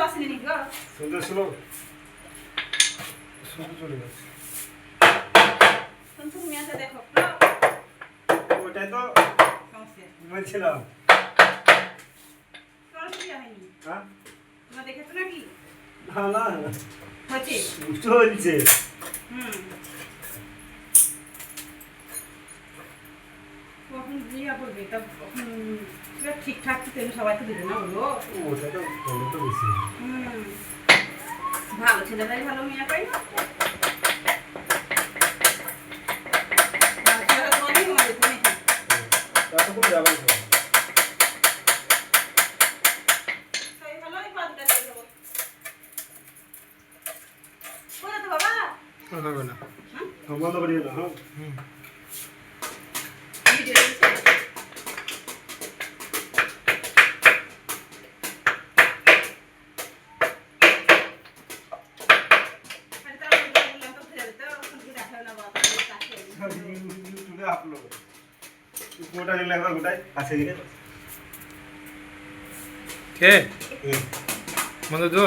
সুন্দর ছিল শুধু চলে গেছে। তুমি? আছে দেখো। ওটাই তো বলছিলাম। হ্যাঁ? দেখেছ নাকি? না না চলছে। কখন বিয়া তা ঠিকঠাক তো তেমনি সবাই তো দেবে না বলো? ওটা তো ফলো তো বেশি হুম। ভালো ছেলেরাই ভালো মেয়ে পাই না? ভালো ইউটিউবে আপলোড গোটা দিলে একবার গোটাই কাছে গিয়ে। কে? মন্দ তো